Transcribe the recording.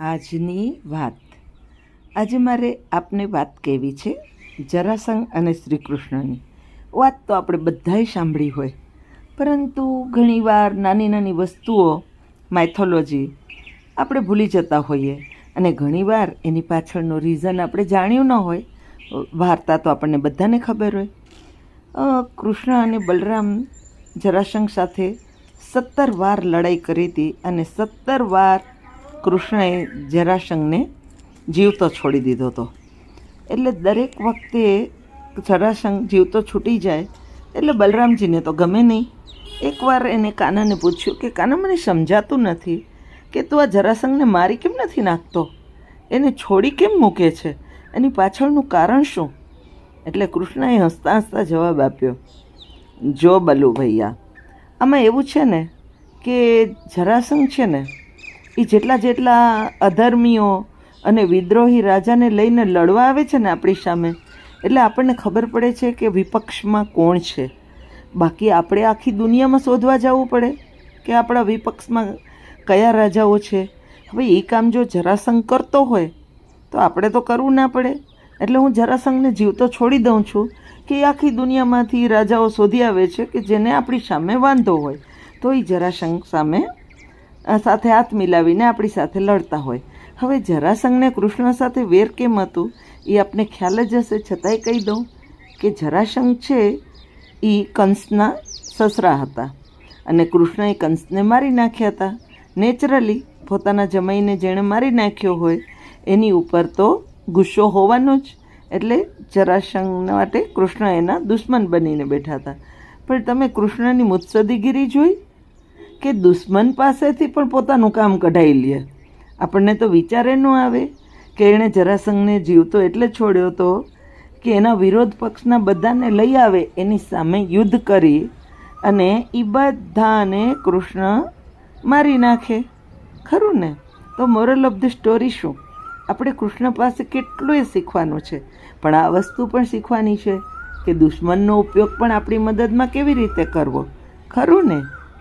આજની વાત. આજે મારે આપને વાત કહેવી છે, જરાસંઘ અને શ્રી કૃષ્ણની વાત તો આપણે બધાએ સાંભળી હોય. પરંતુ ઘણીવાર નાની નાની વસ્તુઓ માઇથોલોજી આપણે ભૂલી જતા હોઈએ અને ઘણીવાર એની પાછળનું રીઝન આપણે જાણ્યું ન હોય, વાર્તા તો આપણને બધાને ખબર હોય. કૃષ્ણ અને બલરામ જરાસંઘ સાથે સત્તર વાર લડાઈ કરી હતી અને સત્તર વાર કૃષ્ણએ જરાસંઘને જીવતો છોડી દીધો હતો. એટલે દરેક વખતે જરાસંઘ જીવતો છૂટી જાય, એટલે બલરામજીને તો ગમે નહીં. એકવાર એને કાનાને પૂછ્યું કે, કાના, મને સમજાતું નથી કે તું આ જરાસંઘને મારી કેમ નથી નાખતો? એને છોડી કેમ મૂકે છે? એની પાછળનું કારણ શું? એટલે કૃષ્ણએ હસતા હસતા જવાબ આપ્યો, જો બલુ ભૈયા આમાં એવું છે ને કે જરાસંઘ છે ને એ જેટલા જેટલા અધર્મીઓ અને વિદ્રોહી રાજાને લઈને લડવા આવે છે ને આપણી સામે, એટલે આપણને ખબર પડે છે કે વિપક્ષમાં કોણ છે. બાકી આપણે આખી દુનિયામાં શોધવા જવું પડે કે આપણા વિપક્ષમાં કયા રાજાઓ છે. હવે એ કામ જો જરાસંઘ કરતો હોય, તો આપણે તો કરવું ના પડે. એટલે હું જરાસંઘને જીવતો છોડી દઉં છું કે આખી દુનિયામાંથી રાજાઓ શોધી આવે છે કે જેને આપણી સામે વાંધો હોય. તો એ જરાસંઘ સામે સાથે હાથ મિલાવીને આપણી સાથે લડતા હોય. હવે જરાસંઘને કૃષ્ણ સાથે વેર કેમ હતું? એ આપને ખ્યાલ જ હશે. છતાંય કહી દઉં કે જરાસંઘ છે એ કંસના સસરા હતા. અને કૃષ્ણએ કંસને મારી નાખ્યા હતા. નેચરલી પોતાના જમાઈને જેણે મારી નાખ્યો હોય, એની ઉપર તો ગુસ્સો હોવાનો જ. એટલે જરાસંઘ માટે કૃષ્ણ એના દુશ્મન બનીને બેઠા હતા. પણ તમે કૃષ્ણની મુત્સદીગીરી જોઈ? કે દુશ્મન પાસેથી પણ પોતાનું કામ કઢાઈ લે. આપણને તો વિચારે ન આવે કે એણે જરાસંઘને જીવતો એટલે છોડ્યો હતો કે એના વિરોધ પક્ષના બધાને લઈ આવે એની સામે યુદ્ધ કરી અને એ બધાને કૃષ્ણ મારી નાખે. ખરું ને? તો મોરલ ઓફ ધ સ્ટોરી શું? આપણે કૃષ્ણ પાસે કેટલું શીખવાનું છે, પણ આ વસ્તુ પણ શીખવાની છે કે દુશ્મનનો ઉપયોગ પણ આપણી મદદમાં કેવી રીતે કરવો? ખરું ને?